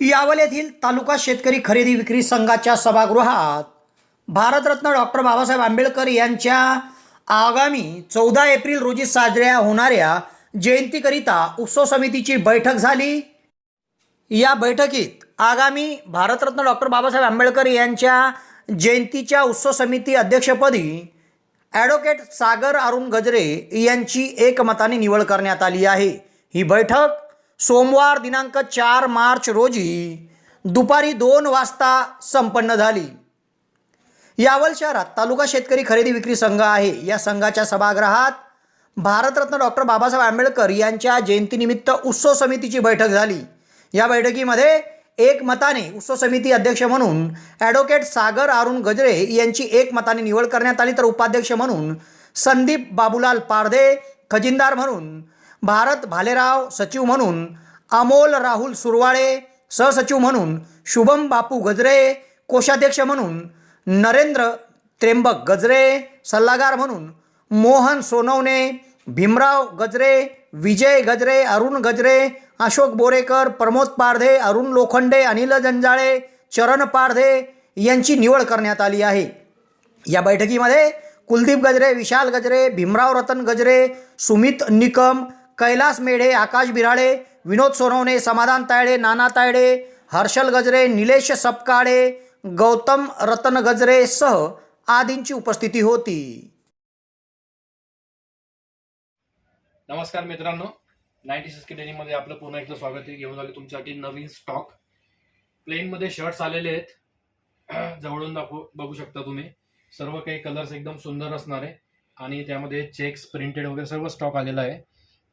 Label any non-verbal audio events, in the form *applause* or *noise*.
यावल येथील तालुका शेतकरी खरेदी विक्री संघाच्या सभागृहात भारतरत्न डॉक्टर बाबासाहेब आंबेडकर यांच्या आगामी चौदा एप्रिल रोजी साजऱ्या होणाऱ्या जयंतीकरिता उत्सव समितीची बैठक झाली. या बैठकीत आगामी भारतरत्न डॉक्टर बाबासाहेब आंबेडकर यांच्या जयंतीच्या उत्सव समिती अध्यक्षपदी ॲडव्होकेट सागर अरुण गजरे यांची एकमताने निवड करण्यात आली आहे. ही बैठक सोमवार दिनांक चार मार्च रोजी दुपारी दोन वाजता संपन्न झाली. यावल शहरात तालुका शेतकरी खरेदी विक्री संघ आहे. या संघाच्या सभागृहात भारतरत्न डॉक्टर बाबासाहेब आंबेडकर यांच्या जयंतीनिमित्त उत्सव समितीची बैठक झाली. या बैठकीमध्ये एकमताने उत्सव समिती अध्यक्ष म्हणून ॲडव्होकेट सागर अरुण गजरे यांची एकमताने निवड करण्यात आली. तर उपाध्यक्ष म्हणून संदीप बाबूलाल पारधे खजिनदार म्हणून भारत भालेराव सचिव म्हणून अमोल राहुल सुरवाळे सहसचिव म्हणून शुभम बापू गजरे कोषाध्यक्ष म्हणून नरेंद्र त्र्यंबक गजरे सल्लागार म्हणून मोहन सोनवणे भीमराव गजरे विजय गजरे अरुण गजरे अशोक बोरेकर प्रमोद पारधे अरुण लोखंडे अनिल जंजाळे चरण पारधे यांची निवड करण्यात आली आहे. या बैठकीमध्ये कुलदीप गजरे विशाल गजरे भीमराव रतन गजरे सुमित निकम कैलास मेढे आकाश बिराळे विनोद सोनवणे समाधान तायडे नाना तायडे हर्षल गजरे निलेश सपकाळे गौतम रतन गजरे सह आदींची उपस्थिती होती. नमस्कार मित्रांनो. नाईन्टी सिक्स डेनीमध्ये आपलं पुन्हा एकदा स्वागत आहे. घेऊन आले तुमच्यासाठी नवीन स्टॉक प्लेनमध्ये शर्ट्स आलेले आहेत. *clears throat* जवळून दाखवू बघू शकता तुम्ही. सर्व काही कलर्स एकदम सुंदर असणार आहे. आणि त्यामध्ये चेक्स प्रिंटेड वगैरे सर्व स्टॉक आलेला आहे.